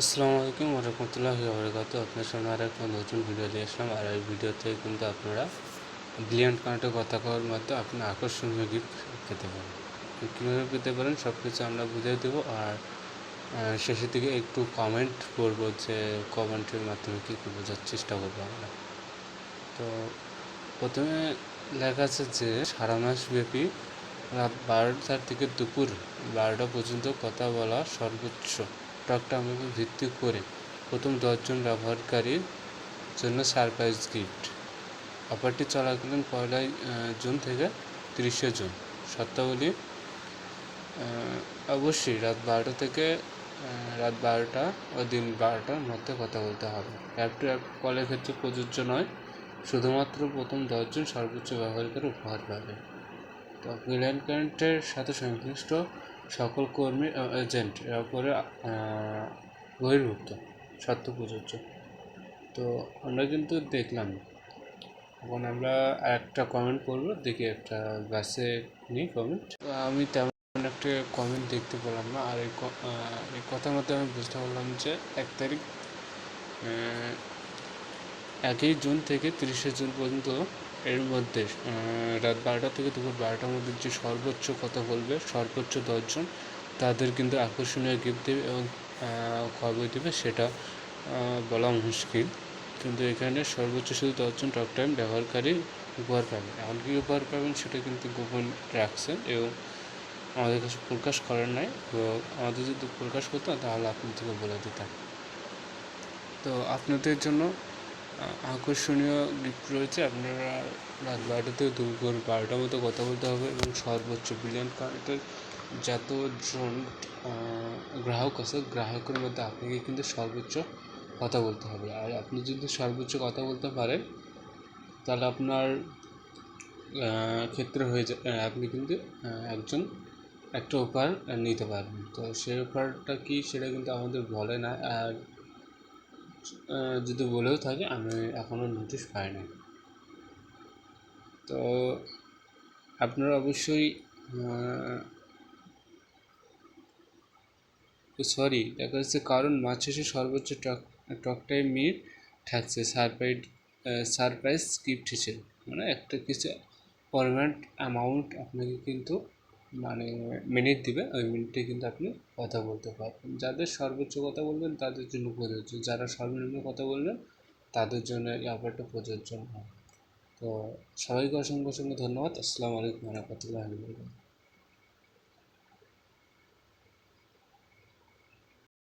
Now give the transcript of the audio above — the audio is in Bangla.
আসসালামু আলাইকুম রহমতুল্লাহ বরকাত আপনার সামনে আর একটা নতুন ভিডিও নিয়ে আসলাম। আর এই ভিডিওতে কিন্তু আপনারা ব্রিলিয়ান্ট কার্ডে কথা কওয়ার মাধ্যমে আপনি আকর্ষণীয় গিফট পেতে পারেন। কীভাবে পেতে পারেন সব কিছু আমরা বুঝিয়ে দেবো। আর শেষের দিকে একটু কমেন্ট করব যে কমেন্টের মাধ্যমে কী কী বোঝার চেষ্টা করব আমরা। তো প্রথমে লেখা আছে যে, সারা মাস ব্যাপী রাত বারোটার থেকে দুপুর বারোটা পর্যন্ত কথা বলা সর্বোচ্চ। টক টাইমের উপর ভিত্তি করে প্রথম দশজন ব্যবহারকারীর জন্য সারপ্রাইজ গিফট। অফারটি চলাকালীন পয়লাই আহ, জুন থেকে তিরিশে জুন। শর্তাবলী অবশ্যই রাত বারোটা থেকে রাত বারোটা ও দিন বারোটার মধ্যে কথা বলতে হবে। অ্যাপ টু অ্যাপ কলের ক্ষেত্রে প্রযোজ্য নয় শুধুমাত্র প্রথম দশজন সর্বোচ্চ ব্যবহারকারী উপহার পাবে। তো রিলায়েন্স কারেন্টের সাথে সংশ্লিষ্ট সকল কর্মী এজেন্ট এর উপরে বহির্ভুক্ত শর্ত প্রযোজ্য। তো আমরা কিন্তু দেখলাম। এখন আমরা একটা কমেন্ট করব, দেখি একটা গাছে নিই কমেন্ট আমি তেমন একটা কমেন্ট দেখতে পেলাম না। আর এই কথার মধ্যে আমি বুঝতে পারলাম যে এক তারিখ একই জুন থেকে তিরিশে জুন পর্যন্ত এর মধ্যে রাত বারোটা থেকে দুপুর বারোটার মধ্যে যে সর্বোচ্চ কথা বলবে, সর্বোচ্চ দশজন, তাদের কিন্তু আকর্ষণীয় গিফট দেবে এবং খবর দেবে, সেটা বলা মুশকিল। কিন্তু এখানে সর্বোচ্চ শুধু দশজন টক টাইম ব্যবহারকারী উপহার পাবেন। এখন কী উপহার পাবেন সেটা কিন্তু গোপন রাখছেন এবং আমাদের কাছে প্রকাশ করেন নাই। আমাদের যদি প্রকাশ করতাম তাহলে আপনাদেরকে বলে দিতাম। তো আপনাদের জন্য আকর্ষণীয় গিফট রয়েছে। আপনারা রাত বারোটা থেকে দুপুর বারোটার মতো কথা বলতে হবে এবং সর্বোচ্চ বিলিয়ন কার্ডের যতজন গ্রাহক আছে, গ্রাহকের মধ্যে আপনাকে কিন্তু সর্বোচ্চ কথা বলতে হবে। আর আপনি যদি সর্বোচ্চ কথা বলতে পারেন, তাহলে আপনার ক্ষেত্রে হয়ে যায় আপনি কিন্তু একজন একটা উপহার নিতে পারবেন। তো সেই উপহারটা কি সেটা কিন্তু আমাদের বলে না। আর যদি বলেও থাকে, আমি এখনও নোটিশ পাই নাই তো আপনারা অবশ্যই সরি দেখা যাচ্ছে কারণ মাছ শেষে সর্বোচ্চ টক টক টাইম মিনিট থাকছে। সারপ্রাইজ সারপ্রাইজ গিফট হিসেবে। মানে একটা কিছু পরিমাণ অ্যামাউন্ট আপনাকে কিন্তু মানে মিনিট দিবে, ওই মিনিটে কিন্তু আপনি কথা বলতে পারবেন যাদের সর্বোচ্চ কথা বলবেন তাদের জন্য প্রযোজ্য, যারা সর্বনিম্ন কথা বলবেন তাদের জন্য এই অফারটা প্রযোজ্য নয় তো সবাইকে অসংখ্য অসংখ্য ধন্যবাদ, আসসালামু আলাইকুম রহমতুল্লাহ